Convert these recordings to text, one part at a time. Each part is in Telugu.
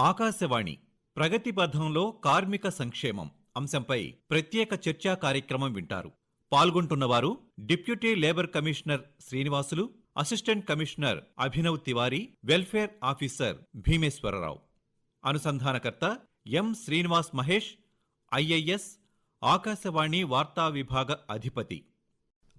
ఆకాశవాణి ప్రగతి పథంలో కార్మిక సంక్షేమం అంశంపై ప్రత్యేక చర్చా కార్యక్రమం వింటారు. పాల్గొంటున్నవారు deputy labour commissioner Srinivasulu assistant commissioner Abhinav Tiwari welfare officer Bheemeswararao. అనుసంధానకర్త M Srinivas Mahesh IIS Akashvani వార్తా విభాగ అధిపతి.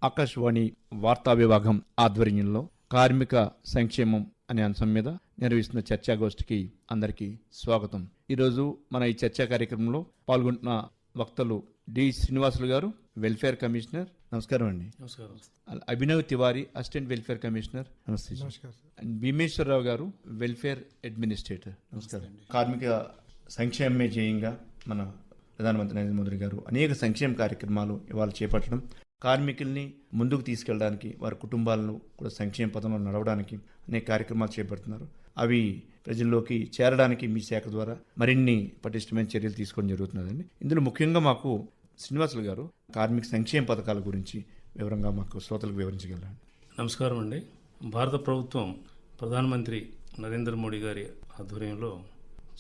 ఆకాశవాణి వార్తా విభాగం ఆధ్వర్యంలో కార్మిక సంక్షేమం అనే అంశం మీద నిర్వహిస్తున్న చర్చాగోష్ఠికి అందరికీ స్వాగతం. ఈరోజు మన ఈ చర్చా కార్యక్రమంలో పాల్గొంటున్న వక్తలు డి శ్రీనివాసులు గారు వెల్ఫేర్ కమిషనర్. నమస్కారం అండి. నమస్కారం. Abhinav Tiwari assistant welfare commissioner. నమస్తే సార్. అండ్ భీమేశ్వరరావు గారు వెల్ఫేర్ అడ్మినిస్ట్రేటర్. నమస్కారం. కార్మిక సంక్షేమమే ధ్యేయంగా మన ప్రధానమంత్రి నరేంద్ర మోదీ గారు అనేక సంక్షేమ కార్యక్రమాలు ఇవాళ చేపట్టడం కార్మికుల్ని ముందుకు తీసుకెళ్ళడానికి వారి కుటుంబాలను కూడా సంక్షేమ పథంలో నడవడానికి అనేక కార్యక్రమాలు చేపడుతున్నారు. అవి ప్రజల్లోకి చేరడానికి మీ శాఖ ద్వారా మరిన్ని పటిష్టమైన చర్యలు తీసుకోవడం జరుగుతున్నదండి. ఇందులో ముఖ్యంగా మాకు శ్రీనివాసులు గారు కార్మిక సంక్షేమ పథకాల గురించి వివరంగా మాకు శ్రోతలకు వివరించగలరు నమస్కారం అండి. భారత ప్రభుత్వం ప్రధానమంత్రి నరేంద్ర మోడీ గారి ఆధ్వర్యంలో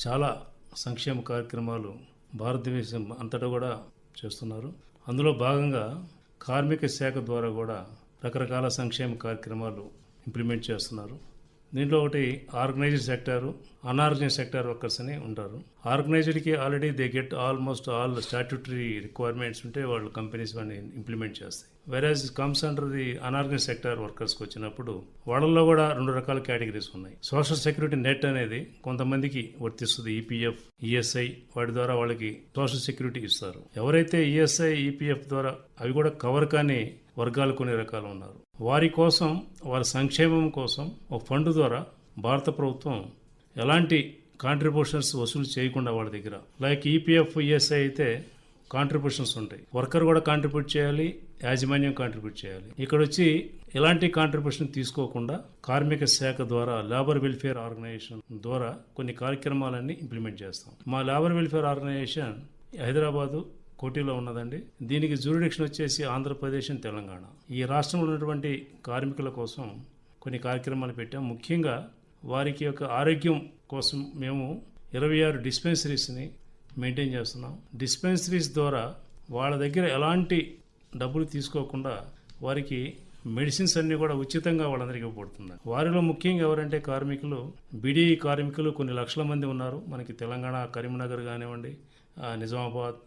చాలా సంక్షేమ కార్యక్రమాలు భారతదేశం అంతటా కూడా చేస్తున్నారు. అందులో భాగంగా కార్మిక శాఖ ద్వారా కూడా రకరకాల సంక్షేమ కార్యక్రమాలు ఇంప్లిమెంట్ చేస్తున్నారు. దీంట్లో ఒకటి organised sector unorganised sector workers అని ఉంటారు. ఆర్గనైజ్డ్కి already they get almost all statutory requirements ఉంటే వాళ్ళు కంపెనీస్ వాడిని ఇంప్లిమెంట్ చేస్తాయి. Whereas comes under the unorganised sector వర్కర్స్కి వచ్చినప్పుడు వాళ్ళల్లో కూడా రెండు రకాల కేటగిరీస్ ఉన్నాయి. సోషల్ సెక్యూరిటీ నెట్ అనేది కొంతమందికి వర్తిస్తుంది ఈపీఎఫ్ ఈఎస్ఐ వాటి ద్వారా వాళ్ళకి సోషల్ సెక్యూరిటీ ఇస్తారు. ఎవరైతే ఈఎస్ఐ ఈపీఎఫ్ ద్వారా అవి కూడా కవర్ కానీ వర్గాలు కొన్ని రకాలు ఉన్నారు. వారి కోసం వారి సంక్షేమం కోసం ఒక ఫండ్ ద్వారా భారత ప్రభుత్వం ఎలాంటి కాంట్రిబ్యూషన్స్ వసూలు చేయకుండా వాళ్ళ దగ్గర. లైక్ ఈపీఎఫ్ ఈఎస్ఐ అయితే కాంట్రిబ్యూషన్స్ ఉంటాయి. వర్కర్ కూడా కాంట్రిబ్యూట్ చేయాలి యాజమాన్యం కాంట్రిబ్యూట్ చేయాలి. ఇక్కడ వచ్చి ఎలాంటి కాంట్రిబ్యూషన్ తీసుకోకుండా కార్మిక శాఖ ద్వారా లేబర్ వెల్ఫేర్ ఆర్గనైజేషన్ ద్వారా కొన్ని కార్యక్రమాలన్నీ ఇంప్లిమెంట్ చేస్తాం. మా లేబర్ వెల్ఫేర్ ఆర్గనైజేషన్ హైదరాబాదు కోటిలో ఉన్నదండి. దీనికి జూరిడిక్షన్ వచ్చేసి ఆంధ్రప్రదేశ్ అండ్ తెలంగాణ. ఈ రాష్ట్రంలో ఉన్నటువంటి కార్మికుల కోసం కొన్ని కార్యక్రమాలు పెట్టాం. ముఖ్యంగా వారికి యొక్క ఆరోగ్యం కోసం మేము ఇరవై ఆరు డిస్పెన్సరీస్ని మెయింటైన్ చేస్తున్నాం. డిస్పెన్సరీస్ ద్వారా వాళ్ళ దగ్గర ఎలాంటి డబ్బులు తీసుకోకుండా వారికి మెడిసిన్స్ అన్నీ కూడా ఉచితంగా వాళ్ళందరికీ ఇవ్వబడుతుంది. వారిలో ముఖ్యంగా ఎవరంటే కార్మికులు. బీడీ కార్మికులు కొన్ని లక్షల మంది ఉన్నారు. మనకి తెలంగాణ కరీంనగర్ కానివ్వండి నిజామాబాద్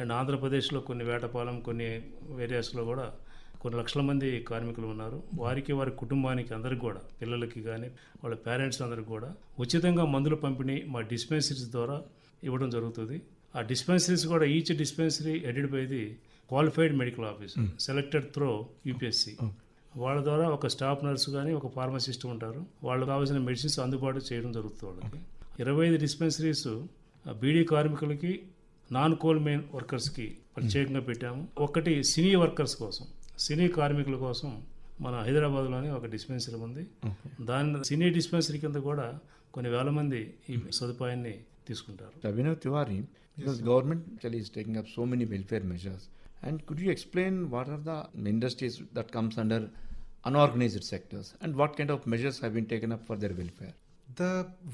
అండ్ ఆంధ్రప్రదేశ్లో కొన్ని వేటపాలెం కొన్ని ఏరియాస్లో కూడా కొన్ని లక్షల మంది కార్మికులు ఉన్నారు. వారికి వారి కుటుంబానికి అందరికి కూడా పిల్లలకి కానీ వాళ్ళ పేరెంట్స్ అందరికి కూడా ఉచితంగా మందుల పంపిణీ మా డిస్పెన్సరీస్ ద్వారా ఇవ్వడం జరుగుతుంది. ఆ డిస్పెన్సరీస్ కూడా each dispensary headed by the qualified medical officer selected through UPSC. వాళ్ళ ద్వారా ఒక స్టాఫ్ నర్సు కానీ ఒక ఫార్మసిస్ట్ ఉంటారు. వాళ్ళకి కావాల్సిన మెడిసిన్స్ అందుబాటు చేయడం జరుగుతుంది వాళ్ళకి. ఇరవై ఐదు డిస్పెన్సరీస్ బీడీ కార్మికులకి నాన్ కోల్ మెయిన్ వర్కర్స్కి ప్రత్యేకంగా పెట్టాము. ఒకటి సినీ వర్కర్స్ కోసం సినీ కార్మికుల కోసం మన హైదరాబాద్లోని ఒక డిస్పెన్సరీ ఉంది. దాని సినీ డిస్పెన్సరీ కింద కూడా కొన్ని వేల మంది ఈ సదుపాయాన్ని తీసుకుంటారు. Abhinav Tiwari government taking up so many welfare measures and could you explain what are the industries that comes under unorganised sectors and what kind of measures have been taken up for their welfare the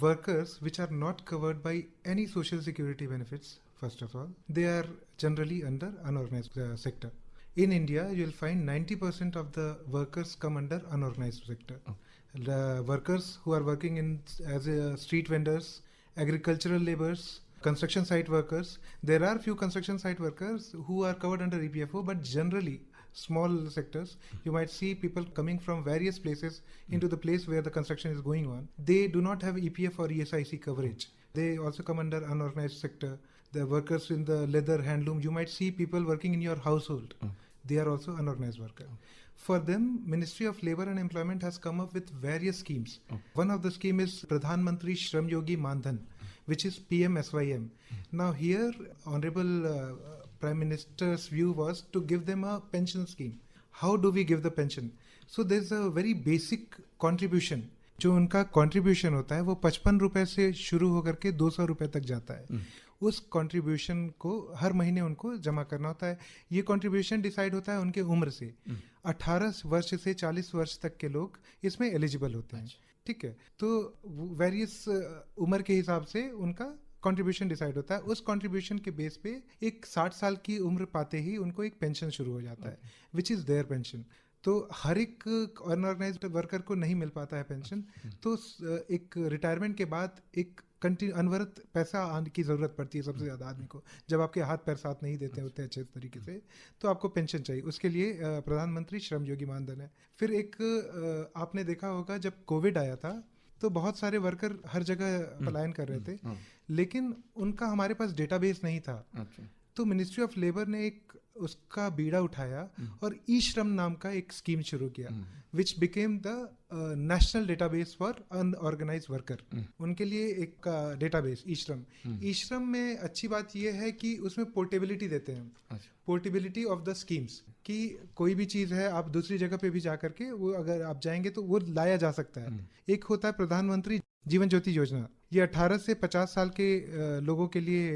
workers which are not covered by any social security benefits first of all, they are generally under unorganized uh, sector. In India, you'll find 90% of the workers come under unorganized sector. Oh. The workers who are working in as a street vendors, agricultural laborers, construction site workers. There are few construction site workers who are covered under EPFO, but generally small sectors hmm. you might see people coming from various places hmm. into the place where the construction is going on they do not have epf or esic coverage they also come under unorganized sector the workers in the leather handloom you might see people working in your household mm. they are also unorganized worker mm. for them ministry of labor and employment has come up with various schemes mm. one of the scheme is pradhan mantri shram yogi mandhan which is pmsym now here honorable uh, prime minister's view was to give them a pension scheme how do we give the pension so there's a very basic contribution जो उनका कंट्रीब्यूशन होता है वो पचपन रुपए से शुरू होकर के दो सौ रुपए तक जाता है उस कंट्रीब्यूशन को हर महीने उनको जमा करना होता है। ये कंट्रीब्यूशन डिसाइड होता है उनके उम्र से। 18 वर्ष से 40 वर्ष तक के लोग इसमें एलिजिबल होते हैं। ठीक है? तो वेरियस उम्र के हिसाब से उनका कंट्रीब्यूशन डिसाइड होता है। उस कंट्रीब्यूशन के बेस पे एक साठ साल की उम्र पाते ही उनको एक पेंशन शुरू हो जाता है विच इज़ देयर पेंशन तो हर एक अनऑर्गेनाइज्ड वर्कर को नहीं मिल पाता है पेंशन तो एक रिटायरमेंट के बाद एक कंटिन्यू अनवरत पैसा आने की ज़रूरत पड़ती है सबसे ज़्यादा आदमी को। जब आपके हाथ पैर साथ नहीं देते होते अच्छे तरीके से तो आपको पेंशन चाहिए। उसके लिए प्रधानमंत्री श्रम योगी मानधन है। फिर एक आपने देखा होगा जब कोविड आया था तो बहुत सारे वर्कर हर जगह पलायन कर रहे थे। लेकिन उनका हमारे पास डेटाबेस नहीं था। अच्छा। तो मिनिस्ट्री ऑफ़ लेबर ने एक उसका बीड़ा उठाया और ई श्रम नाम का एक स्कीम शुरू किया which became the national database for unorganised worker उनके लिए एक डेटाबेस ई श्रम ई श्रम में अच्छी बात यह है कि उसमें पोर्टेबिलिटी देते हैं पोर्टेबिलिटी ऑफ़ द स्कीम्स कि कोई भी चीज़ है आप दूसरी जगह पे भी जा करके वो अगर आप जाएँगे तो वो लाया जा सकता है। एक होता है प्रधानमंत्री जीवन ज्योति योजना। ये 18 से 50 साल के लोगों के लिए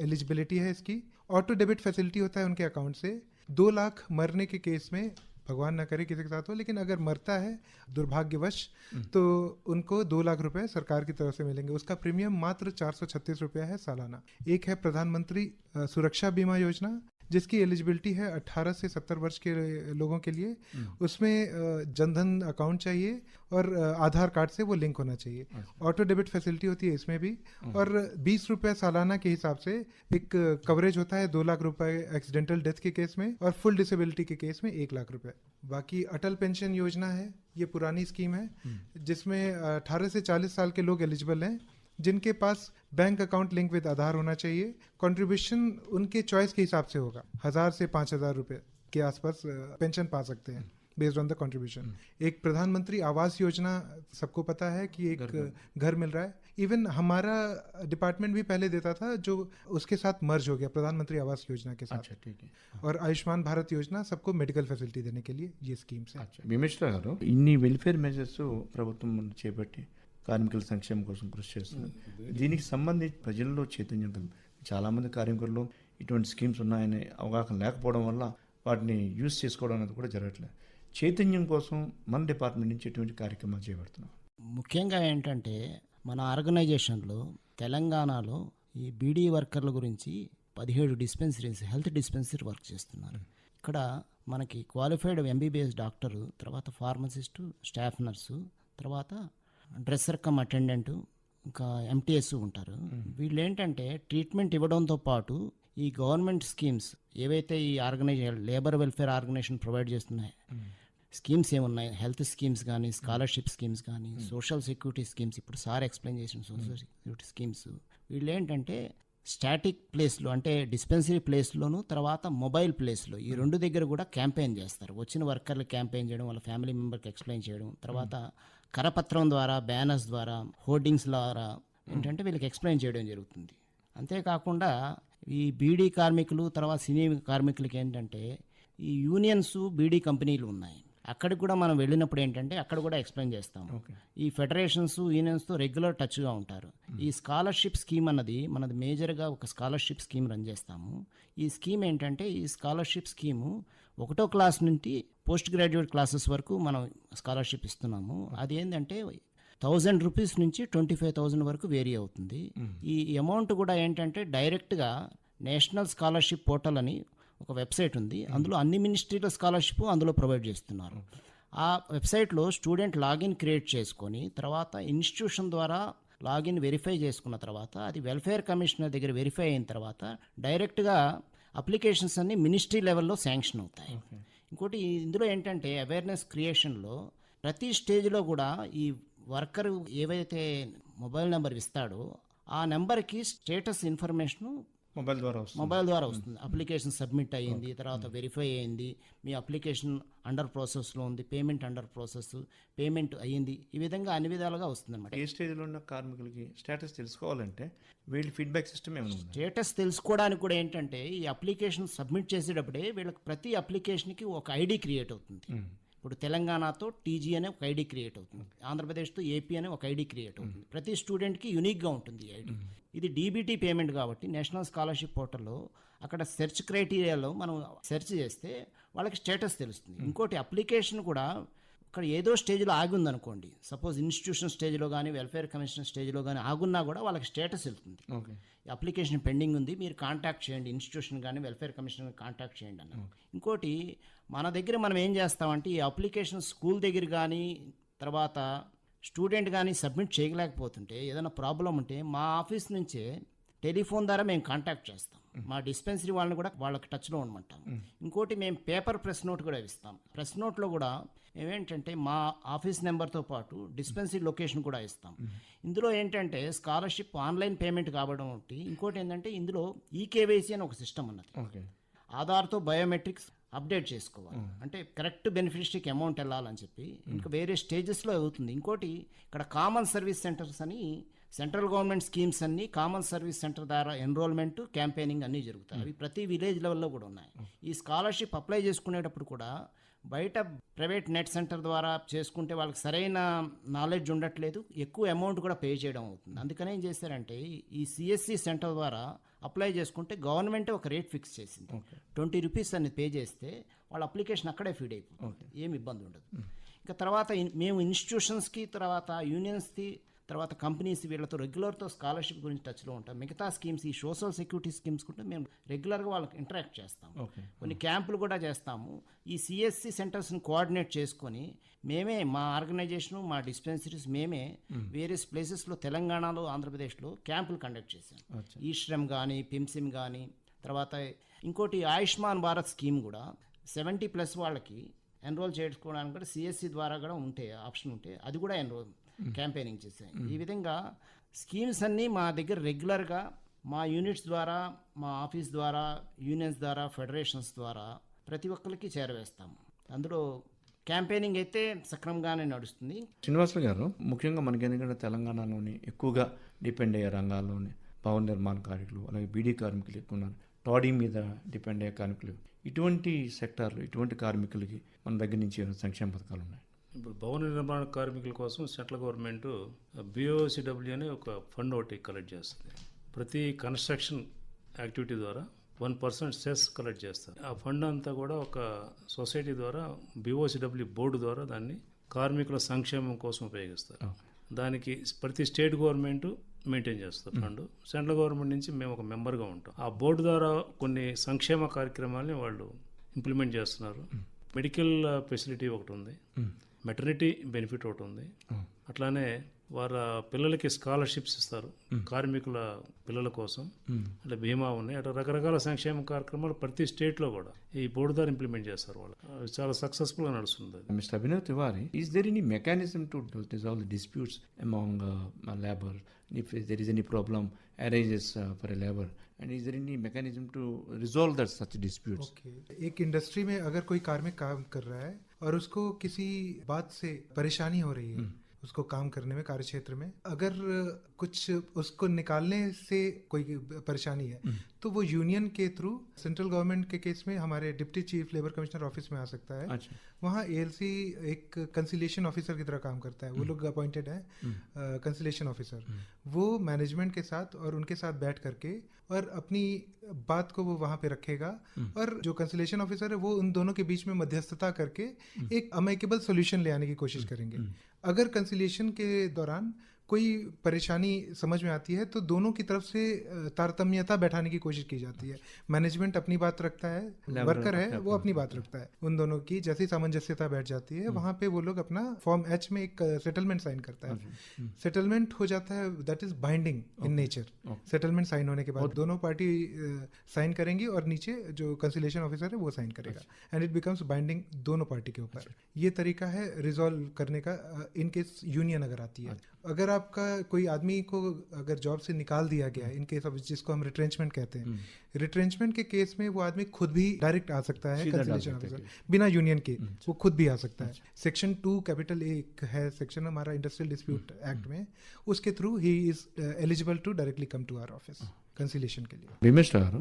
एलिजिबिलिटी है इसकी। ऑटो डेबिट फैसिलिटी होता है उनके अकाउंट से। दो लाख मरने के केस में भगवान ना करे किसी के साथ हो लेकिन अगर मरता है दुर्भाग्यवश तो उनको दो लाख रुपए सरकार की तरफ़ से मिलेंगे। उसका प्रीमियम मात्र चार सौ छत्तीस रुपया है सालाना। एक है प्रधानमंत्री सुरक्षा बीमा योजना। जिसकी एलिजिबिलिटी है 18 से 70 वर्ष के लोगों के लिए उसमें जनधन अकाउंट चाहिए और आधार कार्ड से वो लिंक होना चाहिए। ऑटो डेबिट फैसिलिटी होती है इसमें भी और बीस रुपये सालाना के हिसाब से एक कवरेज होता है दो लाख रुपए एक्सीडेंटल डेथ के केस में और फुल डिसेबिलिटी के केस में एक लाख रुपए बाकी अटल पेंशन योजना है ये पुरानी स्कीम है जिसमें अठारह से चालीस साल के लोग एलिजिबल हैं। जिनके पास bank account link with Aadhaar होना चाहिए कंट्रीब्यूशन उनके चॉइस के हिसाब से होगा हजार से पाँच हजार रुपये के आसपास पेंशन पा सकते हैं बेस्ड ऑन द कंट्रीब्यूशन एक प्रधानमंत्री आवास योजना सबको पता है कि एक घर मिल रहा है इवन हमारा डिपार्टमेंट भी पहले देता था जो उसके साथ मर्ज हो गया प्रधानमंत्री आवास योजना के साथ अच्छा ठीक है और आयुष्मान भारत योजना सबको मेडिकल फैसिलिटी देने के लिए ये स्कीम्स है అచ్చా భీమేశ్వర గారు ఇన్ని వెల్ఫేర్ మెజర్స్ ప్రభుత్వం చేపట్టి కార్మికుల సంక్షేమం కోసం కృషి చేస్తున్నారు దీనికి సంబంధించి ప్రజల్లో చైతన్యం చాలామంది చాలా కార్మికుల్లో ఇటువంటి స్కీమ్స్ ఉన్నాయని అవగాహన లేకపోవడం వల్ల వాటిని యూజ్ చేసుకోవడం అనేది కూడా జరగట్లేదు. చైతన్యం కోసం మన డిపార్ట్మెంట్ నుంచి ఎటువంటి కార్యక్రమాలు చేపడుతున్నాం. ముఖ్యంగా ఏంటంటే మన ఆర్గనైజేషన్లో తెలంగాణలో ఈ బీడీ వర్కర్ల గురించి పదిహేడు డిస్పెన్సరీస్ హెల్త్ డిస్పెన్సరీ వర్క్ చేస్తున్నారు. ఇక్కడ మనకి క్వాలిఫైడ్ ఎంబీబీఎస్ డాక్టరు తర్వాత ఫార్మసిస్టు స్టాఫ్ నర్సు తర్వాత డ్రెస్సర్ కమ్ అటెండెంట్ ఇంకా ఎంటీఎస్ ఉంటారు. వీళ్ళు ఏంటంటే ట్రీట్మెంట్ ఇవ్వడంతో పాటు ఈ గవర్నమెంట్ స్కీమ్స్ ఏవైతే ఈ organisation labour welfare organisation provide చేస్తున్నాయి స్కీమ్స్ ఏమున్నాయి? హెల్త్ స్కీమ్స్ కానీ స్కాలర్షిప్ స్కీమ్స్ కానీ సోషల్ సెక్యూరిటీ స్కీమ్స్ ఇప్పుడు సార్ ఎక్స్ప్లెయిన్ చేసిన సోషల్ సెక్యూరిటీ స్కీమ్స్ వీళ్ళు ఏంటంటే స్టాటిక్ ప్లేస్లో అంటే డిస్పెన్సరీ ప్లేస్లోను తర్వాత మొబైల్ ప్లేస్లో ఈ రెండు దగ్గర కూడా క్యాంపెయిన్ చేస్తారు. వచ్చిన వర్కర్లు క్యాంపెయిన్ చేయడం వాళ్ళ ఫ్యామిలీ మెంబర్కి ఎక్స్ప్లెయిన్ చేయడం తర్వాత కరపత్రం ద్వారా బ్యానర్స్ ద్వారా హోర్డింగ్స్ ద్వారా ఏంటంటే వీళ్ళకి ఎక్స్ప్లెయిన్ చేయడం జరుగుతుంది. అంతేకాకుండా ఈ బీడీ కార్మికులు తర్వాత సినీ కార్మికులకి ఏంటంటే ఈ యూనియన్స్ బీడీ కంపెనీలు ఉన్నాయి. అక్కడికి కూడా మనం వెళ్ళినప్పుడు ఏంటంటే అక్కడ కూడా ఎక్స్ప్లెయిన్ చేస్తాం ఈ ఫెడరేషన్స్ యూనియన్స్తో రెగ్యులర్ టచ్గా ఉంటారు. ఈ స్కాలర్షిప్ స్కీమ్ అన్నది మనది మేజర్గా ఒక స్కాలర్షిప్ స్కీమ్ రన్ చేస్తాము. ఈ స్కీమ్ ఏంటంటే ఈ స్కాలర్షిప్ స్కీము ఒకటో క్లాస్ నుండి పోస్ట్ గ్రాడ్యుయేట్ క్లాసెస్ వరకు మనం స్కాలర్షిప్ ఇస్తున్నాము. అది ఏంటంటే థౌజండ్ రూపీస్ నుంచి ట్వంటీ ఫైవ్ థౌజండ్ వరకు వేరీ అవుతుంది. ఈ అమౌంట్ కూడా ఏంటంటే డైరెక్ట్గా నేషనల్ స్కాలర్షిప్ పోర్టల్ అని ఒక వెబ్సైట్ ఉంది. అందులో అన్ని మినిస్ట్రీల స్కాలర్షిప్ అందులో ప్రొవైడ్ చేస్తున్నారు. ఆ వెబ్సైట్లో స్టూడెంట్ లాగిన్ క్రియేట్ చేసుకొని తర్వాత ఇన్స్టిట్యూషన్ ద్వారా లాగిన్ వెరిఫై చేసుకున్న తర్వాత అది వెల్ఫేర్ కమిషనర్ దగ్గర వెరిఫై అయిన తర్వాత డైరెక్ట్గా అప్లికేషన్స్ అన్ని మినిస్ట్రీ లెవెల్లో శాంక్షన్ అవుతాయి. ఇంకోటి ఇందులో ఏంటంటే అవేర్నెస్ క్రియేషన్లో ప్రతి స్టేజ్లో కూడా ఈ వర్కర్ ఏవైతే మొబైల్ నెంబర్ ఇస్తాడో ఆ నెంబర్కి స్టేటస్ ఇన్ఫర్మేషను మొబైల్ ద్వారా వస్తుంది. మొబైల్ ద్వారా వస్తుంది. అప్లికేషన్ సబ్మిట్ అయ్యింది తర్వాత వెరిఫై అయ్యింది. మీ అప్లికేషన్ అండర్ ప్రాసెస్లో ఉంది పేమెంట్ అండర్ ప్రాసెస్ పేమెంట్ అయ్యింది. ఈ విధంగా అన్ని విధాలుగా వస్తుంది అనమాట ఏ స్టేజ్లో ఉన్న కార్మికులకి స్టేటస్ తెలుసుకోవాలంటే వీళ్ళ ఫీడ్బ్యాక్ సిస్టమ్ ఏమైనా స్టేటస్ తెలుసుకోవడానికి కూడా ఏంటంటే ఈ అప్లికేషన్ సబ్మిట్ చేసేటప్పుడే వీళ్ళకి ప్రతి అప్లికేషన్కి ఒక ఐడి క్రియేట్ అవుతుంది. ఇప్పుడు తెలంగాణతో టీజీ అనే ఒక ఐడి క్రియేట్ అవుతుంది. ఆంధ్రప్రదేశ్తో ఏపీ అనే ఒక ఐడి క్రియేట్ అవుతుంది. ప్రతి స్టూడెంట్కి యూనిక్గా ఉంటుంది ఐడి. ఇది డీబీటీ పేమెంట్ కాబట్టి నేషనల్ స్కాలర్షిప్ పోర్టల్లో అక్కడ సెర్చ్ క్రైటీరియాలో మనం సెర్చ్ చేస్తే వాళ్ళకి స్టేటస్ తెలుస్తుంది. ఇంకోటి అప్లికేషన్ కూడా అక్కడ ఏదో స్టేజ్లో ఆగి ఉందనుకోండి సపోజ్ ఇన్స్టిట్యూషన్ స్టేజ్లో కానీ వెల్ఫేర్ కమిషన్ స్టేజ్లో కానీ ఆగున్నా కూడా వాళ్ళకి స్టేటస్ వెళ్తుంది. ఓకే. అప్లికేషన్ పెండింగ్ ఉంది మీరు కాంటాక్ట్ చేయండి. ఇన్స్టిట్యూషన్ కానీ వెల్ఫేర్ కమిషన్ కాంటాక్ట్ చేయండి అన్న ఇంకోటి మన దగ్గర మనం ఏం చేస్తామంటే ఈ అప్లికేషన్ స్కూల్ దగ్గర కానీ తర్వాత స్టూడెంట్ కానీ సబ్మిట్ చేయలేకపోతుంటే ఏదైనా ప్రాబ్లం ఉంటే మా ఆఫీస్ నుంచే టెలిఫోన్ ద్వారా మేము కాంటాక్ట్ చేస్తాం. మా డిస్పెన్సరీ వాళ్ళని కూడా వాళ్ళకి టచ్లో ఉండమంటాం. ఇంకోటి మేము పేపర్ ప్రెస్ నోట్ కూడా ఇస్తాం. ప్రెస్ నోట్లో కూడా ఏమేంటంటే మా ఆఫీస్ నెంబర్తో పాటు డిస్పెన్సరీ లొకేషన్ కూడా ఇస్తాం. ఇందులో ఏంటంటే స్కాలర్షిప్ ఆన్లైన్ పేమెంట్ కావడం ఒకటి ఇంకోటి ఏంటంటే ఇందులో ఈకేవైసీ అని ఒక సిస్టమ్ ఉన్నది. ఆధార్తో బయోమెట్రిక్స్ అప్డేట్ చేసుకోవాలి. అంటే కరెక్ట్ బెనిఫిషరీకి అమౌంట్ వెళ్ళాలని చెప్పి ఇంకా వేరే స్టేజెస్లో అవుతుంది. ఇంకోటి ఇక్కడ కామన్ సర్వీస్ సెంటర్స్ అని సెంట్రల్ గవర్నమెంట్ స్కీమ్స్ అన్ని కామన్ సర్వీస్ సెంటర్ ద్వారా ఎన్రోల్మెంట్ క్యాంపెయినింగ్ అన్నీ జరుగుతాయి. అవి ప్రతి విలేజ్ లెవెల్లో కూడా ఉన్నాయి. ఈ స్కాలర్షిప్ అప్లై చేసుకునేటప్పుడు కూడా బయట ప్రైవేట్ నెట్ సెంటర్ ద్వారా చేసుకుంటే వాళ్ళకి సరైన నాలెడ్జ్ ఉండట్లేదు. ఎక్కువ అమౌంట్ కూడా పే చేయడం అవుతుంది. అందుకని ఏం చేశారంటే ఈ సిఎస్సి సెంటర్ ద్వారా అప్లై చేసుకుంటే గవర్నమెంట్ ఒక రేట్ ఫిక్స్ చేసింది. ట్వంటీ రూపీస్ అని పే చేస్తే వాళ్ళ అప్లికేషన్ అక్కడే ఫీడ్ అయిపోతుంది. ఏమి ఇబ్బంది ఉండదు. ఇంకా తర్వాత మేము ఇన్స్టిట్యూషన్స్కి తర్వాత యూనియన్స్కి తర్వాత కంపెనీస్ వీళ్ళతో రెగ్యులర్తో స్కాలర్షిప్ గురించి టచ్లో ఉంటాం. మిగతా స్కీమ్స్ ఈ సోషల్ సెక్యూరిటీ స్కీమ్స్ కూడా మేము రెగ్యులర్గా వాళ్ళకి ఇంటరాక్ట్ చేస్తాం. కొన్ని క్యాంపులు కూడా చేస్తాము. ఈ సిఎస్సి సెంటర్స్ని కోఆర్డినేట్ చేసుకొని మేమే మా ఆర్గనైజేషను మా డిస్పెన్సరీస్ మేమే వేరియస్ ప్లేసెస్లో తెలంగాణలో ఆంధ్రప్రదేశ్లో క్యాంపులు కండక్ట్ చేశాం. ఈ శ్రమ్ కానీ పిమ్సిమ్ కానీ తర్వాత ఇంకోటి ఆయుష్మాన్ భారత్ స్కీమ్ కూడా సెవెంటీ ప్లస్ వాళ్ళకి ఎన్రోల్ చేసుకోవడానికి కూడా సిఎస్సి ద్వారా కూడా ఉంటే ఆప్షన్ ఉంటే అది కూడా ఎన్రోల్ క్యాంపెయినింగ్ చేశాయి. ఈ విధంగా స్కీమ్స్ అన్నీ మా దగ్గర రెగ్యులర్గా మా యూనిట్స్ ద్వారా మా ఆఫీస్ ద్వారా యూనియన్స్ ద్వారా ఫెడరేషన్స్ ద్వారా ప్రతి ఒక్కరికి చేరవేస్తాము. అందులో క్యాంపెయినింగ్ అయితే సక్రమంగానే నడుస్తుంది. శ్రీనివాసులు గారు ముఖ్యంగా మనకి ఎందుకంటే తెలంగాణలోని ఎక్కువగా డిపెండ్ అయ్యే రంగాల్లోని భవన నిర్మాణ కార్మికులు అలాగే బీడీ కార్మికులు ఎక్కువ ఉన్నారు. టాడీ మీద డిపెండ్ అయ్యే కార్మికులు. ఇటువంటి సెక్టార్లు ఇటువంటి కార్మికులకి మన దగ్గర నుంచి ఏమైనా సంక్షేమ పథకాలు ఉన్నాయి? ఇప్పుడు భవన నిర్మాణ కార్మికుల కోసం సెంట్రల్ గవర్నమెంట్ బిఓసిడబ్ల్యూ అనే ఒక ఫండ్ ఒకటి కలెక్ట్ చేస్తుంది. ప్రతి కన్స్ట్రక్షన్ యాక్టివిటీ ద్వారా వన్ పర్సెంట్ సెస్ కలెక్ట్ చేస్తారు. ఆ ఫండ్ అంతా కూడా ఒక సొసైటీ ద్వారా బిఓసిడబ్ల్యూ బోర్డు ద్వారా దాన్ని కార్మికుల సంక్షేమం కోసం ఉపయోగిస్తారు. దానికి ప్రతి స్టేట్ గవర్నమెంట్ మెయింటైన్ చేస్తారు ఫండ్. సెంట్రల్ గవర్నమెంట్ నుంచి మేము ఒక మెంబర్గా ఉంటాం. ఆ బోర్డు ద్వారా కొన్ని సంక్షేమ కార్యక్రమాలని వాళ్ళు ఇంప్లిమెంట్ చేస్తున్నారు. మెడికల్ ఫెసిలిటీ ఒకటి ఉంది. మెటర్నిటీ బెనిఫిట్ ఒకటి ఉంది అట్లానే వారి పిల్లలకి స్కాలర్షిప్స్ ఇస్తారు కార్మికుల పిల్లల కోసం అంటే బీమా ఉన్నాయి అట్లా రకరకాల సంక్షేమ కార్యక్రమాలు ప్రతి స్టేట్లో కూడా ఈ బోర్డు ద్వారా ఇంప్లిమెంట్ చేస్తారు వాళ్ళు అది చాలా సక్సెస్ఫుల్గా నడుస్తుంది అది Mr. Abhinav Tiwari, is there any mechanism to resolve the disputes among uh, labor? If there is any problem arises uh, for a labor, and is there any mechanism to resolve that such disputes? Okay एक इंडस्ट्री में अगर कोई कार्मिक काम कर रहा है और उसको किसी बात से परेशानी हो रही है। उसको काम करने में कार्य क्षेत्र में अगर कुछ उसको निकालने से कोई परेशानी है तो वो यूनियन के थ्रू सेंट्रल गवर्नमेंट के केस में हमारे deputy chief labour commissioner office में आ सकता है। अच्छा। वहाँ एएलसी एक कंसिलेशन ऑफिसर की तरह काम करता है। वो लोग अपॉइंटेड है कंसिलेशन ऑफिसर। वो मैनेजमेंट के साथ और उनके साथ बैठ करके और अपनी बात को वो वहाँ पे रखेगा और जो कंसिलेशन ऑफिसर है वो उन दोनों के बीच में मध्यस्थता करके एक अमेकेबल सोल्यूशन ले आने की कोशिश करेंगे। अगर कंसिलेशन के दौरान कोई परेशानी समझ में आती है तो दोनों की तरफ़ से तारतम्यता बैठाने की कोशिश की जाती है। मैनेजमेंट अपनी बात रखता है वर्कर है वो अपनी। बात रखता है उन दोनों की जैसी सामंजस्यता बैठ जाती है वहाँ पे वो लोग अपना फॉर्म एच में एक सेटलमेंट साइन करता है। सेटलमेंट हो जाता है that is binding in nature settlement sign होने के बाद दोनों पार्टी साइन करेंगी और नीचे जो कंसिलेशन ऑफिसर है वो साइन करेगा। एंड इट बिकम्स बाइंडिंग दोनों पार्टी के ऊपर। ये तरीका है रिजॉल्व करने का इनकेस यूनियन अगर आती है अगर आपका कोई आदमी को अगर जॉब से निकाल दिया गया है इन केस ऑफ जिसको हम रिट्रेंचमेंट कहते हैं रिट्रेंचमेंट के केस में वो आदमी खुद भी डायरेक्ट आ सकता है सीधा डाल कंसिलेशन सकता है ऑफिसर बिना यूनियन के वो खुद भी आ सकता है सेक्शन टू कैपिटल एक है सेक्शन हमारा इंडस्ट्रियल डिस्प्यूट एक्ट में उसके through he is eligible to directly come to our office conciliation के लिए భీమేష్ గారు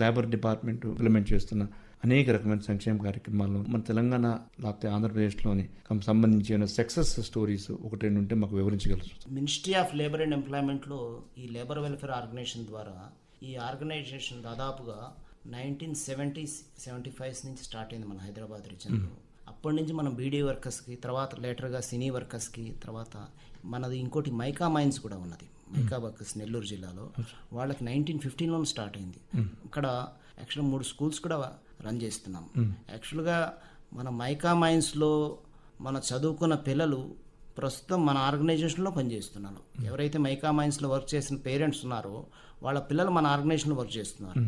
లేబర్ డిపార్ట్మెంట్ ఇంప్లిమెంట్ చేస్తున్న అనేక రకమైన సంక్షేమ కార్యక్రమాలు మన తెలంగాణ లేకపోతే ఆంధ్రప్రదేశ్లోని సంబంధించిన సక్సెస్ స్టోరీస్ ఒకటి రెండు ఉంటే మాకు వివరించగలరు. మినిస్ట్రీ ఆఫ్ లేబర్ అండ్ ఎంప్లాయ్మెంట్లో ఈ లేబర్ వెల్ఫేర్ ఆర్గనైజేషన్ ద్వారా ఈ ఆర్గనైజేషన్ దాదాపుగా నైన్టీన్ సెవెంటీ సెవెంటీ ఫైవ్ నుంచి స్టార్ట్ అయింది మన హైదరాబాద్ రీజన్లో అప్పటి నుంచి మనం బీడీ వర్కర్స్కి తర్వాత లేటర్గా సినీ వర్కర్స్కి తర్వాత మనది ఇంకోటి మైకా మైన్స్ కూడా ఉన్నది. మైకా వర్కర్స్ నెల్లూరు జిల్లాలో. వాళ్ళకి నైన్టీన్ ఫిఫ్టీన్లో స్టార్ట్ అయింది. ఇక్కడ యాక్చువల్గా మూడు స్కూల్స్ కూడా రన్ చేస్తున్నాం. యాక్చువల్గా మన మైకా మైన్స్లో మన చదువుకున్న పిల్లలు ప్రస్తుతం మన ఆర్గనైజేషన్లో పనిచేస్తున్నారు. ఎవరైతే మైకా మైన్స్లో వర్క్ చేసిన పేరెంట్స్ ఉన్నారో వాళ్ళ పిల్లలు మన ఆర్గనైజేషన్లో వర్క్ చేస్తున్నారు.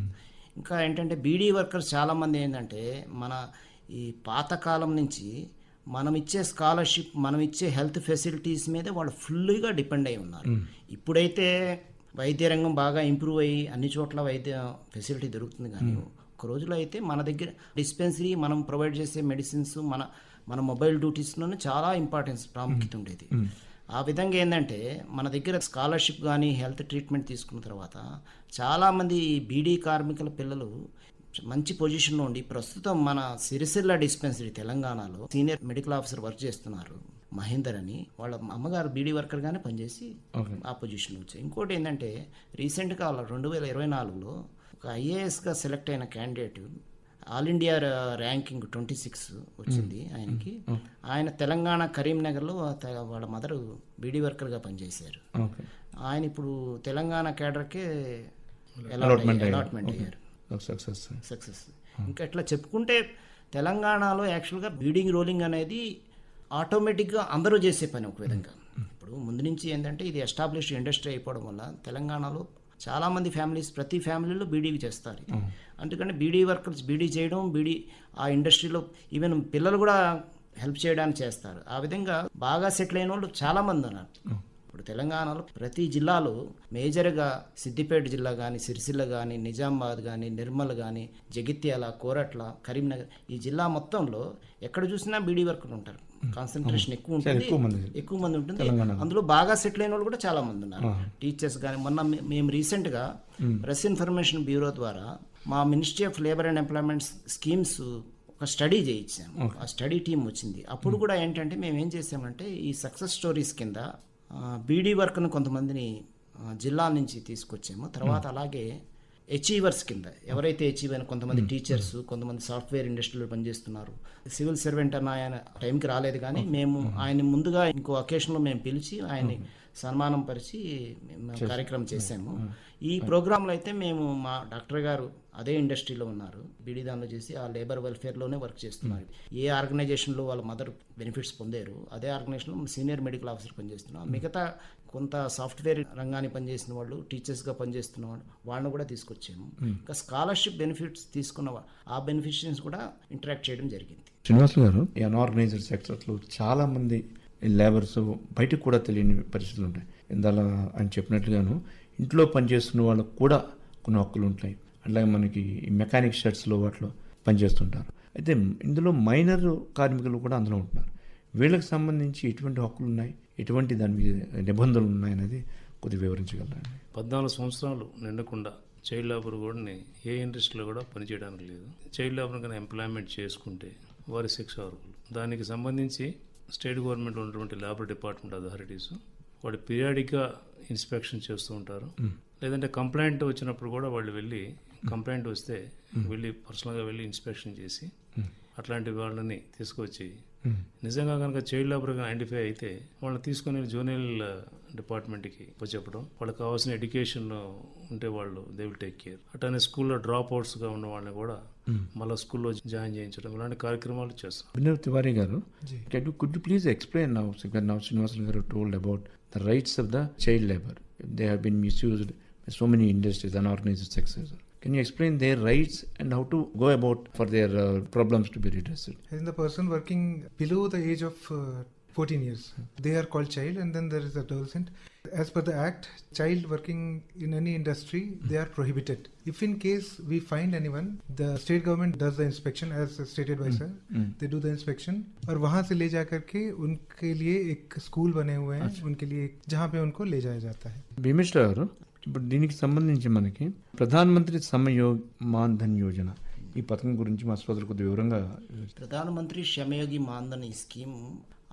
ఇంకా ఏంటంటే బీడీ వర్కర్స్ చాలామంది ఏంటంటే మన ఈ పాతకాలం నుంచి మనం ఇచ్చే స్కాలర్షిప్ మనం ఇచ్చే హెల్త్ ఫెసిలిటీస్ మీద వాళ్ళు ఫుల్గా డిపెండ్ అయి ఉన్నారు. ఇప్పుడైతే వైద్య రంగం బాగా ఇంప్రూవ్ అయ్యి అన్ని చోట్ల వైద్య ఫెసిలిటీ దొరుకుతుంది కానీ ఒక రోజులో అయితే మన దగ్గర డిస్పెన్సరీ మనం ప్రొవైడ్ చేసే మెడిసిన్స్ మన మన మొబైల్ డ్యూటీస్లోనే చాలా ఇంపార్టెన్స్ ప్రాముఖ్యత ఉండేది. ఆ విధంగా ఏంటంటే మన దగ్గర స్కాలర్షిప్ కానీ హెల్త్ ట్రీట్మెంట్ తీసుకున్న తర్వాత చాలామంది బీడీ కార్మికుల పిల్లలు మంచి పొజిషన్లో ఉండి ప్రస్తుతం మన సిరిసిల్ల డిస్పెన్సరీ తెలంగాణలో సీనియర్ మెడికల్ ఆఫీసర్ వర్క్ చేస్తున్నారు మహేందర్ అని. వాళ్ళ అమ్మగారు బీడీ వర్కర్గానే పనిచేసి. ఆ పొజిషన్లో వచ్చాయి. ఇంకోటి ఏంటంటే రీసెంట్గా రెండు వేల ఇరవై నాలుగులో ఒక ఐఏఎస్గా సెలెక్ట్ అయిన candidate all India ranking twenty six వచ్చింది ఆయనకి. ఆయన తెలంగాణ కరీంనగర్లో వాళ్ళ మదర్ బీడీ వర్కర్గా పనిచేశారు. ఆయన ఇప్పుడు తెలంగాణ కేడర్కే. అలాట్మెంట్ అయ్యారు. సక్సెస్. సక్సెస్. ఇంకా ఇట్లా చెప్పుకుంటే తెలంగాణలో యాక్చువల్గా బీడింగ్ రోలింగ్ అనేది ఆటోమేటిక్గా అందరూ చేసే పని ఒక విధంగా. ఇప్పుడు ముందు నుంచి ఏంటంటే ఇది ఎస్టాబ్లిష్డ్ ఇండస్ట్రీ అయిపోవడం వల్ల తెలంగాణలో చాలామంది ఫ్యామిలీస్ ప్రతి ఫ్యామిలీలో బీడీ చేస్తారు. అందుకని బీడీ వర్కర్స్ బీడీ చేయడం బీడీ ఆ ఇండస్ట్రీలో ఈవెన్ పిల్లలు కూడా హెల్ప్ చేయడానికి చేస్తారు. ఆ విధంగా బాగా సెటిల్ అయిన వాళ్ళు చాలామంది ఉన్నారు. ఇప్పుడు తెలంగాణలో ప్రతి జిల్లాలో మేజర్గా సిద్దిపేట జిల్లా కానీ సిరిసిల్ల కానీ నిజామాబాద్ కానీ నిర్మల్ కానీ జగిత్యాల కోరట్ల కరీంనగర్ ఈ జిల్లా మొత్తంలో ఎక్కడ చూసినా బీడీ వర్కర్లు ఉంటారు. కాన్సన్ట్రేషన్ ఎక్కువ ఉంటుంది. ఎక్కువ మంది. ఉంటుంది. అందులో బాగా సెటిల్ అయిన వాళ్ళు కూడా చాలా మంది ఉన్నారు. టీచర్స్ కానీ మొన్న మేము రీసెంట్గా ప్రెస్ ఇన్ఫర్మేషన్ బ్యూరో ద్వారా మా ministry of labour and employment schemes ఒక స్టడీ చేయించాము. ఆ స్టడీ టీం వచ్చింది. అప్పుడు కూడా ఏంటంటే మేము ఏం చేసామంటే ఈ సక్సెస్ స్టోరీస్ కింద బీడీ వర్క్ను కొంతమందిని జిల్లా నుంచి తీసుకొచ్చాము. తర్వాత అలాగే అచీవర్స్ కింద. ఎవరైతే అచీవ్ అయిన కొంతమంది టీచర్స్ కొంతమంది సాఫ్ట్వేర్ ఇండస్ట్రీలో పనిచేస్తున్నారు. సివిల్ సర్వెంట్ అన్న ఆయన టైంకి రాలేదు కానీ మేము ఆయన ముందుగా ఇంకో అకేషన్లో మేము పిలిచి ఆయన్ని సన్మానం పరిచి మేము కార్యక్రమం చేశాము. ఈ ప్రోగ్రాంలో అయితే మేము మా డాక్టర్ గారు అదే ఇండస్ట్రీలో ఉన్నారు. బీడీ దానిలో చేసి ఆ లేబర్ వెల్ఫేర్లోనే వర్క్ చేస్తున్నారు. ఏ ఆర్గనైజేషన్లో వాళ్ళ మదర్ బెనిఫిట్స్ పొందారు అదే ఆర్గనైజేషన్లో సీనియర్ మెడికల్ ఆఫీసర్ పనిచేస్తున్నాం. మిగతా కొంత సాఫ్ట్వేర్ రంగాన్ని పనిచేసిన వాళ్ళు టీచర్స్గా పనిచేస్తున్న వాళ్ళు వాళ్ళని కూడా తీసుకొచ్చాము. ఇంకా స్కాలర్షిప్ బెనిఫిట్స్ తీసుకున్న ఆ బెనిఫిషియన్స్ కూడా ఇంటరాక్ట్ చేయడం జరిగింది. శ్రీనివాసులు గారు అన్ఆర్గనైజ్డ్ సెక్టర్స్లో చాలా మంది లేబర్స్ బయటకు కూడా తెలియని పరిస్థితులు ఉంటాయి. ఇందాల ఆయన చెప్పినట్లుగాను ఇంట్లో పనిచేస్తున్న వాళ్ళకు కూడా కొన్ని హక్కులు ఉంటాయి. అట్లాగే మనకి ఈ మెకానిక్ షర్ట్స్లో వాటిలో పనిచేస్తుంటారు. అయితే ఇందులో మైనర్ కార్మికులు కూడా అందులో ఉంటున్నారు. వీళ్ళకి సంబంధించి ఎటువంటి హక్కులు ఉన్నాయి? ఎటువంటి దాని మీద నిబంధనలు ఉన్నాయనేది కొద్దిగా వివరించగలరా? పద్నాలుగు సంవత్సరాలు నిండకుండా చైల్డ్ లేబర్ కూడా ఏ ఇండస్ట్రీలో కూడా పనిచేయడానికి లేదు. చైల్డ్ లేబర్ కన్నా ఎంప్లాయ్మెంట్ చేసుకుంటే వారి శిక్ష అర్హులు. దానికి సంబంధించి స్టేట్ గవర్నమెంట్ ఉన్నటువంటి లేబర్ డిపార్ట్మెంట్ అథారిటీస్ వాడు పీరియాడిక్గా ఇన్స్పెక్షన్ చేస్తూ ఉంటారు. లేదంటే కంప్లైంట్ వచ్చినప్పుడు కూడా వాళ్ళు వెళ్ళి కంప్లైంట్ వస్తే వెళ్ళి పర్సనల్గా వెళ్ళి ఇన్స్పెక్షన్ చేసి అట్లాంటి వాళ్ళని తీసుకొచ్చి నిజంగా కనుక చైల్డ్ లేబర్గా ఐడెంటిఫై అయితే వాళ్ళని తీసుకొని జూనియర్ డిపార్ట్మెంట్కి చెప్పడం వాళ్ళకి కావాల్సిన ఎడ్యుకేషన్ ఉంటే వాళ్ళు దే విల్ టేక్ కేర్. అట్లానే స్కూల్లో డ్రాప్ అవుట్స్గా ఉన్న వాళ్ళని కూడా మళ్ళీ స్కూల్లో జాయిన్ చేయించడం ఇలాంటి కార్యక్రమాలు చేస్తాం could you please explain now, when now Srinivasan garu told about the rights of the child labor. They have been misused by so many industries, unorganized sectors. Can you explain their rights and how to go about for their uh, problems to be redressed? And the person working below the age of uh, 14 years, they are called child, and then there is adolescent. As per the act, child working in any industry, they are prohibited. If in case we find anyone, the state government does the inspection as stated by sir. They do the inspection और वहां से ले जा करके उनके लिए एक स्कूल बने हुए हैं उनके लिए एक- जहाँ पे उनको ले जाया जाता है భీమేశ్వర గారు ఇప్పుడు దీనికి సంబంధించి మనకి ప్రధానమంత్రి సమయోగ్ మాన్ ధన్ యోజన ఈ పథకం గురించి మా శ్రోతలు కొద్ది వివరంగా ప్రధానమంత్రి శ్రమయోగి మాన్ధన్ ఈ స్కీమ్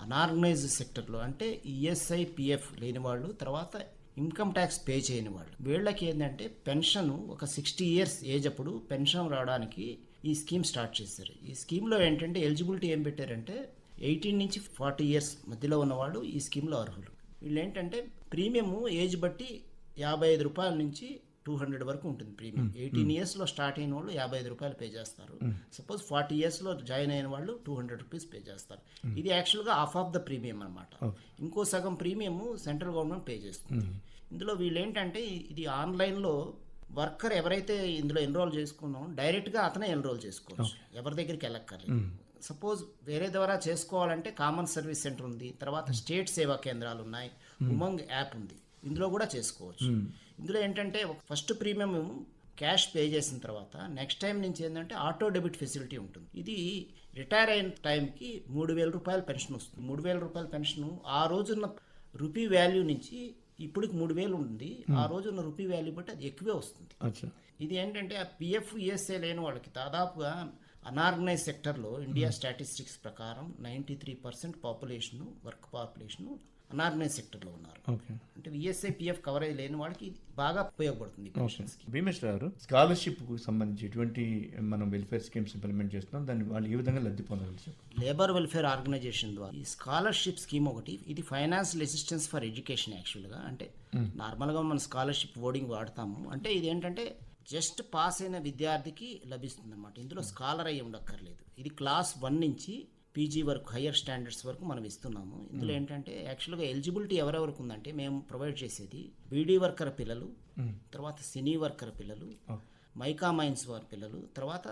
అనార్గనైజ్డ్ సెక్టర్లో అంటే ఈఎస్ఐ పిఎఫ్ లేని వాళ్ళు తర్వాత ఇన్కమ్ ట్యాక్స్ పే చేయని వాళ్ళు. వీళ్ళకి ఏంటంటే పెన్షన్ ఒక సిక్స్టీ ఇయర్స్ ఏజ్ అప్పుడు పెన్షన్ రావడానికి ఈ స్కీమ్ స్టార్ట్ చేశారు. ఈ స్కీమ్లో ఏంటంటే ఎలిజిబిలిటీ ఏం పెట్టారంటే ఎయిటీన్ నుంచి ఫార్టీ ఇయర్స్ మధ్యలో ఉన్నవాళ్ళు ఈ స్కీమ్లో అర్హులు. వీళ్ళు ఏంటంటే ప్రీమియం ఏజ్ బట్టి యాభై ఐదు రూపాయల నుంచి టూ హండ్రెడ్ వరకు ఉంటుంది ప్రీమియం. ఎయిటీన్ ఇయర్స్లో స్టార్ట్ అయిన వాళ్ళు యాభై ఐదు రూపాయలు పే చేస్తారు. సపోజ్ ఫార్టీ ఇయర్స్లో జాయిన్ అయిన వాళ్ళు టూ హండ్రెడ్ రూపీస్ పే చేస్తారు. ఇది యాక్చువల్గా హాఫ్ ఆఫ్ ద ప్రీమియం అనమాట ఇంకో సగం ప్రీమియం సెంట్రల్ గవర్నమెంట్ పే చేస్తుంది. ఇందులో వీళ్ళు ఏంటంటే ఇది ఆన్లైన్లో వర్కర్ ఎవరైతే ఇందులో ఎన్రోల్ చేసుకున్నామో డైరెక్ట్గా అతనే ఎన్రోల్ చేసుకోవచ్చు. ఎవరి దగ్గరికి వెళ్ళక్కర్లేదు. సపోజ్ వేరే ద్వారా చేసుకోవాలంటే కామన్ సర్వీస్ సెంటర్ ఉంది. తర్వాత స్టేట్ సేవా కేంద్రాలు ఉన్నాయి. ఉమంగ్ యాప్ ఉంది. ఇందులో కూడా చేసుకోవచ్చు. ఇందులో ఏంటంటే ఫస్ట్ ప్రీమియం క్యాష్ పే చేసిన తర్వాత నెక్స్ట్ టైం నుంచి ఏంటంటే ఆటో డెబిట్ ఫెసిలిటీ ఉంటుంది. ఇది రిటైర్ అయిన టైంకి మూడు వేల రూపాయల పెన్షన్ వస్తుంది. మూడు వేల రూపాయల పెన్షన్ ఆ రోజున్న రూపీ వాల్యూ నుంచి ఇప్పటికి మూడు వేలు ఉంది. ఆ రోజున్న రూపీ వాల్యూ బట్టి అది ఎక్కువే వస్తుంది. ఇది ఏంటంటే ఆ పిఎఫ్ ఈఎస్ఐ లేని వాళ్ళకి దాదాపుగా అనార్గనైజ్ సెక్టర్లో ఇండియా స్టాటిస్టిక్స్ ప్రకారం ninety three percent population work population unorganised సెక్టర్లో ఉన్నారు. అంటే ఈఎస్ఐ పిఎఫ్ కవరేజ్ లేని వాళ్ళకి బాగా ఉపయోగపడుతుంది. భీమేష్ గారు స్కాలర్షిప్కు. సంబంధించి ఎటువంటి మనం వెల్ఫేర్ స్కీమ్స్ ఇంప్లిమెంట్ చేస్తున్నాం. దాన్ని వాళ్ళు ఏ విధంగా లబ్ధి పొందవచ్చు. లేబర్ వెల్ఫేర్ ఆర్గనైజేషన్ ద్వారా ఈ స్కాలర్షిప్ స్కీమ్ ఒకటి ఇది ఫైనాన్షియల్ అసిస్టెన్స్ ఫర్ ఎడ్యుకేషన్ యాక్చువల్గా అంటే నార్మల్గా మనం స్కాలర్షిప్ వర్డింగ్ వాడతాము. అంటే ఇది ఏంటంటే జస్ట్ పాస్ అయిన విద్యార్థికి లభిస్తుంది అనమాట ఇందులో స్కాలర్ అయ్యి ఉండక్కర్లేదు. ఇది క్లాస్ వన్ నుంచి పీజీ వరకు హయ్యర్ స్టాండర్డ్స్ వరకు మనం ఇస్తున్నాము. ఇందులో ఏంటంటే యాక్చువల్గా ఎలిజిబిలిటీ ఎవరెవరికి ఉందంటే మేము ప్రొవైడ్ చేసేది బీడీ వర్కర్ పిల్లలు తర్వాత సినీ వర్కర్ పిల్లలు మైకా మైన్స్ వారి పిల్లలు తర్వాత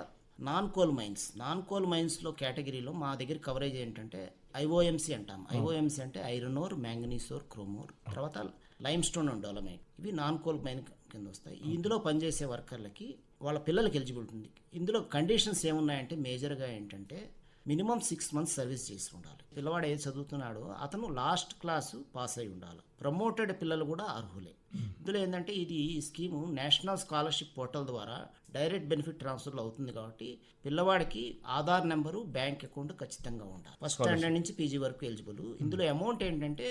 non coal mines. Non coal మైన్స్లో కేటగిరీలో మా దగ్గర కవరేజ్ ఏంటంటే ఐఓఎంసీ అంటాం. ఐఓఎంసీ అంటే iron ore manganese ore chrome ore తర్వాత లైమ్ స్టోన్ అండ్ డెవలప్మెంట్ ఇవి నాన్ కోల్ మైన్ కింద వస్తాయి ఇందులో పనిచేసే వర్కర్లకి వాళ్ళ పిల్లలకి ఎలిజిబిలిటీ ఉంది. ఇందులో కండిషన్స్ ఏమున్నాయంటే మేజర్గా ఏంటంటే మినిమం సిక్స్ మంత్స్ సర్వీస్ చేసి ఉండాలి. పిల్లవాడు ఏది చదువుతున్నాడో అతను లాస్ట్ క్లాసు పాస్ అయి ఉండాలి. ప్రమోటెడ్ పిల్లలు కూడా అర్హులే. ఇందులో ఏంటంటే ఇది ఈ స్కీము నేషనల్ స్కాలర్షిప్ పోర్టల్ ద్వారా డైరెక్ట్ బెనిఫిట్ ట్రాన్స్ఫర్లు అవుతుంది కాబట్టి పిల్లవాడికి ఆధార్ నెంబరు బ్యాంక్ అకౌంట్ ఖచ్చితంగా ఉండాలి. ఫస్ట్ స్టాండర్డ్ నుంచి పీజీ వరకు ఎలిజిబుల్ ఇందులో అమౌంట్ ఏంటంటే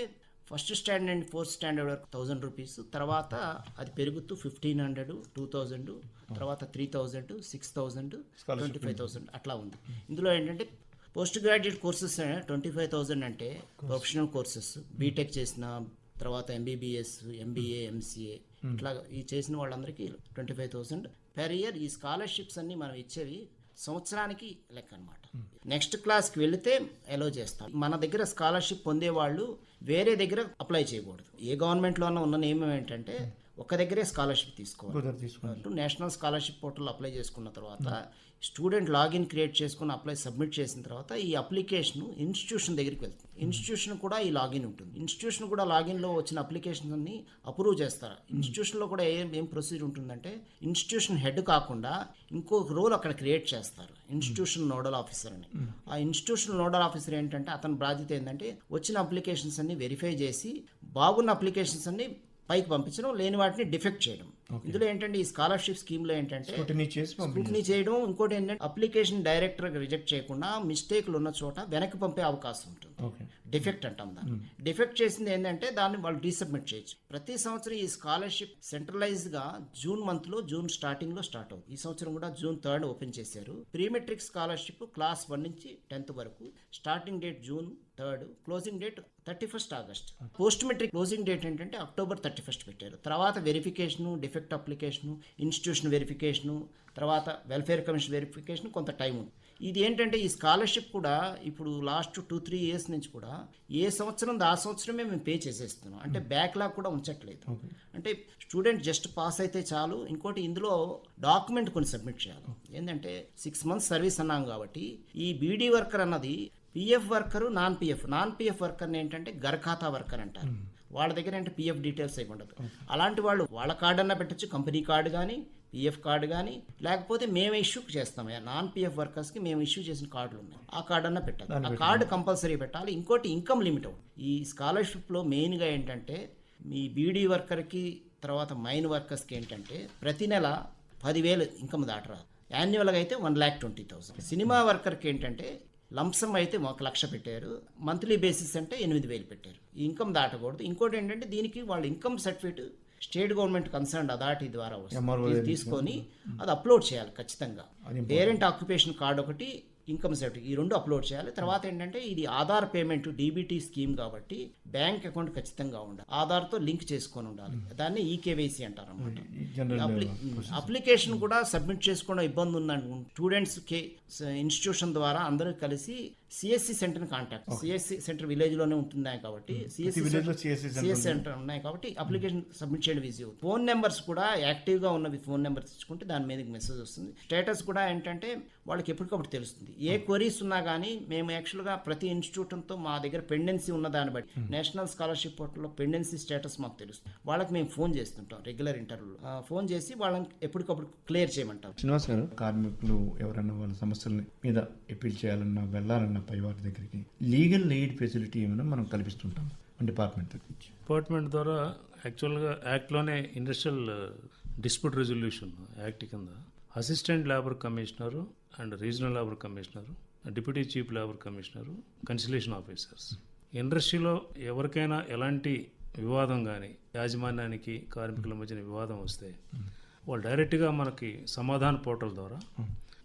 first standard and fourth standard వరకు థౌజండ్ రూపీస్ తర్వాత అది పెరుగుతూ ఫిఫ్టీన్ హండ్రెడ్ టూ థౌజండ్ తర్వాత three thousand six thousand twenty five thousand అట్లా ఉంది. ఇందులో ఏంటంటే post graduate courses twenty five thousand అంటే ప్రొఫెషనల్ కోర్సెస్ బీటెక్ చేసిన తర్వాత ఎంబీబీఎస్ ఎంబీఏ ఎంసీఏ ఇట్లా ఈ చేసిన వాళ్ళందరికీ twenty five thousand per year ఈ స్కాలర్షిప్స్ అన్ని మనం ఇచ్చేవి సంవత్సరానికి లెక్క అనమాట నెక్స్ట్ క్లాస్కి వెళితే అలో చేస్తాం. మన దగ్గర స్కాలర్షిప్ పొందేవాళ్ళు వేరే దగ్గర అప్లై చేయకూడదు. ఏ గవర్నమెంట్లోనే ఉన్న నియమం ఏంటంటే ఒక దగ్గరే స్కాలర్షిప్ తీసుకోవాలి. నేషనల్ స్కాలర్షిప్ పోర్టల్ అప్లై చేసుకున్న తర్వాత స్టూడెంట్ లాగిన్ క్రియేట్ చేసుకుని అప్లై సబ్మిట్ చేసిన తర్వాత ఈ అప్లికేషన్ ఇన్స్టిట్యూషన్ దగ్గరికి వెళ్తుంది. ఇన్స్టిట్యూషన్ కూడా ఈ లాగిన్ ఉంటుంది. ఇన్స్టిట్యూషన్ కూడా లాగిన్లో వచ్చిన అప్లికేషన్స్ అన్ని అప్రూవ్ చేస్తారు. ఇన్స్టిట్యూషన్లో కూడా ఏం ఏం ప్రొసీజర్ ఉంటుందంటే ఇన్స్టిట్యూషన్ హెడ్ కాకుండా ఇంకొక రోల్ అక్కడ క్రియేట్ చేస్తారు ఇన్స్టిట్యూషన్ నోడల్ ఆఫీసర్ అని. ఆ ఇన్స్టిట్యూషన్ నోడల్ ఆఫీసర్ ఏంటంటే అతని బాధ్యత ఏంటంటే వచ్చిన అప్లికేషన్స్ అన్ని వెరిఫై చేసి బాగున్న అప్లికేషన్స్ అన్ని పైకి పంపించడం లేని వాటిని డిఫెక్ట్ చేయడం. ఇందులో ఏంటంటే ఈ స్కాలర్షిప్ స్కీమ్లో ఏంటంటే స్క్రూటినీ చేయడం ఇంకోటి ఏంటంటే అప్లికేషన్ డైరెక్టర్ రిజెక్ట్ చేయకుండా మిస్టేక్లు ఉన్న చోట వెనక్కి పంపే అవకాశం ఉంటుంది. డిఫెక్ట్ అంటాం దాన్ని. డిఫెక్ట్ చేసింది ఏంటంటే దాన్ని వాళ్ళు డీసబ్మిట్ చేయొచ్చు. ప్రతి సంవత్సరం ఈ స్కాలర్షిప్ సెంట్రలైజ్గా జూన్ మంత్లో జూన్ స్టార్టింగ్లో స్టార్ట్ అవుతుంది. ఈ సంవత్సరం కూడా జూన్ థర్డ్ ఓపెన్ చేశారు. ప్రీమెట్రిక్ స్కాలర్షిప్ క్లాస్ వన్ నుంచి టెన్త్ వరకు starting date June third closing date thirty first August. Post matric closing date ఏంటంటే అక్టోబర్ థర్టీ ఫస్ట్ పెట్టారు. తర్వాత verification defect application institution verification తర్వాత వెల్ఫేర్ కమిషన్ వెరిఫికేషన్ కొంత టైం ఉంది. ఇది ఏంటంటే ఈ స్కాలర్షిప్ కూడా ఇప్పుడు లాస్ట్ టూ త్రీ ఇయర్స్ నుంచి కూడా ఏ సంవత్సరం ఆ సంవత్సరమే మేము పే చేసేస్తున్నాం. అంటే బ్యాక్లాగ్ కూడా ఉంచట్లేదు. అంటే స్టూడెంట్ జస్ట్ పాస్ అయితే చాలు. ఇంకోటి ఇందులో డాక్యుమెంట్ కొన్ని సబ్మిట్ చేయాలి. ఏంటంటే సిక్స్ మంత్స్ సర్వీస్ అన్నాం కాబట్టి ఈ బీడీ వర్కర్ అన్నది PF worker non PF non PF worker ఏంటంటే గర్ఖాతా వర్కర్ అంటారు. వాళ్ళ దగ్గర అంటే పిఎఫ్ డీటెయిల్స్ అయి ఉండదు. అలాంటి వాళ్ళు వాళ్ళ కార్డు అన్నా పెట్టచ్చు కంపెనీ కార్డు కానీ పిఎఫ్ కార్డు కానీ లేకపోతే మేము ఇష్యూ చేస్తాం. నాన్ పిఎఫ్ వర్కర్స్కి మేము ఇష్యూ చేసిన కార్డులు ఉన్నాయి. ఆ కార్డు అన్నా పెట్టాలి ఆ కార్డు కంపల్సరీ పెట్టాలి. ఇంకోటి ఇన్కమ్ లిమిట్ ఈ స్కాలర్షిప్లో మెయిన్గా ఏంటంటే మీ బీడీ వర్కర్కి తర్వాత మైన్ వర్కర్స్కి ఏంటంటే ప్రతి నెల పదివేలు ఇన్కమ్ దాటరాదు. యాన్యువల్గా అయితే one lakh twenty thousand cinema వర్కర్కి ఏంటంటే లంసమ్ అయితే ఒక లక్ష పెట్టారు. మంత్లీ బేసిస్ అంటే ఎనిమిది వేలు పెట్టారు. ఈ ఇన్కమ్ దాటకూడదు. ఇంకోటి ఏంటంటే దీనికి వాళ్ళ income certificate state government concern authority ద్వారా తీసుకొని అది అప్లోడ్ చేయాలి ఖచ్చితంగా. పేరెంట్ ఆక్యుపేషన్ కార్డ్ ఒకటి ఇన్కమ్ సర్టిఫికేట్ ఈ రెండు అప్లోడ్ చేయాలి. తర్వాత ఏంటంటే ఇది ఆధార్ పేమెంట్ డీబీటీ స్కీమ్ కాబట్టి బ్యాంక్ అకౌంట్ ఖచ్చితంగా ఉండాలి. ఆధార్తో లింక్ చేసుకొని ఉండాలి. దాన్ని ఈకేవైసీ అంటారు అనమాట అప్లికేషన్ కూడా సబ్మిట్ చేసుకోవడం ఇబ్బంది ఉందండి. స్టూడెంట్స్ కే ఇన్స్టిట్యూషన్ ద్వారా అందరూ కలిసి CSC centre contact CSC centre విలేజ్లోనే ఉంటున్నాయి కాబట్టి సిఎస్సి సెంటర్ ఉన్నాయి కాబట్టి అప్లికేషన్ సబ్మిట్ చేయడం ఈజీ అవుతుంది. ఫోన్ నెంబర్స్ కూడా యాక్టివ్గా ఉన్నవి ఫోన్ నెంబర్స్ ఇచ్చుకుంటే దాని మీదకి మెసేజ్ వస్తుంది. స్టేటస్ కూడా ఏంటంటే వాళ్ళకి ఎప్పటికప్పుడు తెలుస్తుంది. ఏ క్వరీస్ ఉన్నా కానీ మేము యాక్చువల్గా ప్రతి ఇన్స్టిట్యూట్తో మా దగ్గర పెండెన్సీ ఉన్న దాన్ని బట్టి నేషనల్ స్కాలర్షిప్ పోర్టల్లో పెండెన్సీ స్టేటస్ మాకు తెలుస్తుంది. వాళ్ళకి మేము ఫోన్ చేస్తుంటాం రెగ్యులర్ ఇంటర్వ్యూలో ఫోన్ చేసి వాళ్ళని ఎప్పటికప్పుడు క్లియర్ చేయమంటాం. శ్రీనివాస్ గారు కార్మికులు ఎవరైనా వాళ్ళ సమస్యల మీద అప్పీల్ చేయాలన్నా వెళ్ళాలన్నా పై వారి దగ్గరికి. లీగల్ ఎయిడ్ ఫెసిలిటీ ఏమైనా మనం కల్పిస్తుంటాం డిపార్ట్మెంట్ నుంచి. డిపార్ట్మెంట్ ద్వారా యాక్చువల్గా యాక్ట్లోనే ఇండస్ట్రియల్ డిస్ప్యూట్ రెజల్యూషన్ యాక్ట్ కింద assistant labour commissioner and regional labour commissioner deputy chief labour commissioner conciliation officers. ఇండస్ట్రీలో ఎవరికైనా ఎలాంటి వివాదం కానీ యాజమాన్యానికి కార్మికుల మధ్యన వివాదం వస్తే వాళ్ళు డైరెక్ట్గా మనకి సమాధాన పోర్టల్ ద్వారా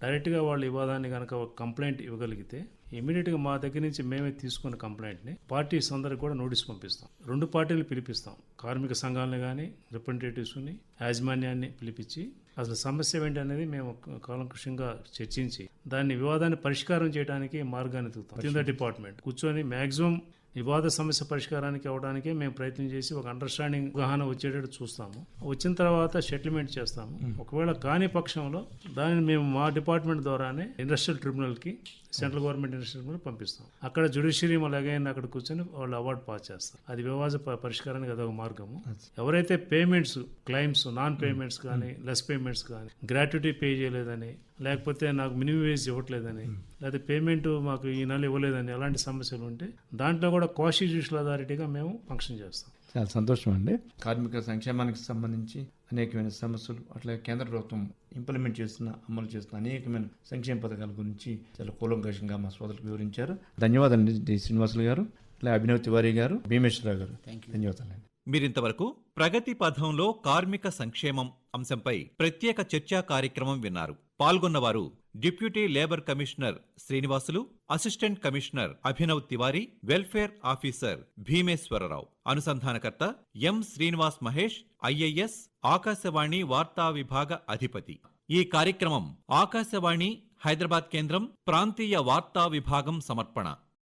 డైరెక్ట్గా వాళ్ళ వివాదాన్ని కనుక ఒక కంప్లైంట్ ఇవ్వగలిగితే ఇమీడియట్గా మా దగ్గర నుంచి మేమే తీసుకున్న కంప్లైంట్ని పార్టీస్ అందరికి కూడా నోటీస్ పంపిస్తాం. రెండు పార్టీలు పిలిపిస్తాం. కార్మిక సంఘాలను కానీ రిప్రజెంటేటివ్స్ని యాజమాన్యాన్ని పిలిపించి అసలు సమస్య ఏంటి అనేది మేము కాలంకృషంగా చర్చించి దాన్ని వివాదాన్ని పరిష్కారం చేయడానికి మార్గాన్ని ఎదుగుతాం. కింద డిపార్ట్మెంట్ కూర్చొని మాక్సిమం వివాద సమస్య పరిష్కారానికి అవడానికే మేము ప్రయత్నం చేసి ఒక అండర్స్టాండింగ్ అవగాహన వచ్చేటట్టు చూస్తాము. వచ్చిన తర్వాత సెటిల్మెంట్ చేస్తాము. ఒకవేళ కాని పక్షంలో దానిని మేము మా డిపార్ట్మెంట్ ద్వారానే ఇండస్ట్రియల్ ట్రిబ్యునల్కి సెంట్రల్ గవర్నమెంట్ ట్రిబ్యునల్ పంపిస్తాం. అక్కడ జుడిషియరీ మళ్ళీ అగైన్ అక్కడ కూర్చొని వాళ్ళు అవార్డు పాస్ చేస్తారు. అది వివాద పరిష్కారానికి అదొక మార్గము. ఎవరైతే పేమెంట్స్ క్లైమ్స్ నాన్ పేమెంట్స్ కానీ లెస్ పేమెంట్స్ కానీ గ్రాట్యుటీ పే చేయలేదని లేకపోతే నాకు మినిమం వేజ్ ఇవ్వట్లేదని లేకపోతే పేమెంట్ మాకు ఈ నెల ఇవ్వలేదని అలాంటి సమస్యలు ఉంటే దాంట్లో కూడా కాన్స్టిట్యూషనల్ అథారిటీగా మేము ఫంక్షన్ చేస్తాం. చాలా సంతోషం అండి కార్మిక సంక్షేమానికి సంబంధించి అనేకమైన సమస్యలు అట్లాగే కేంద్ర ప్రభుత్వం ఇంప్లిమెంట్ చేస్తున్న అమలు చేస్తున్న అనేకమైన సంక్షేమ పథకాల గురించి చాలా కూలంకషంగా మా సోదరులకు వివరించారు. ధన్యవాదాలు డి. శ్రీనివాసులు గారు అలాగే అభినవ్ తివారీ గారు భీమేశ్వరరావు గారు. ధన్యవాదాలండి. మీరింతవరకు ప్రగతి పథంలో కార్మిక సంక్షేమం అంశంపై ప్రత్యేక చర్చా కార్యక్రమం విన్నారు. పాల్గొన్నవారు deputy labour commissioner Srinivasulu assistant commissioner Abhinav Tiwari welfare officer Bhimeswararao. అనుసంధానకర్త M Srinivas Mahesh IAS Akashvani వార్తా విభాగ అధిపతి. ఈ కార్యక్రమం ఆకాశవాణి హైదరాబాద్ కేంద్రం ప్రాంతీయ వార్తా విభాగం సమర్పణ.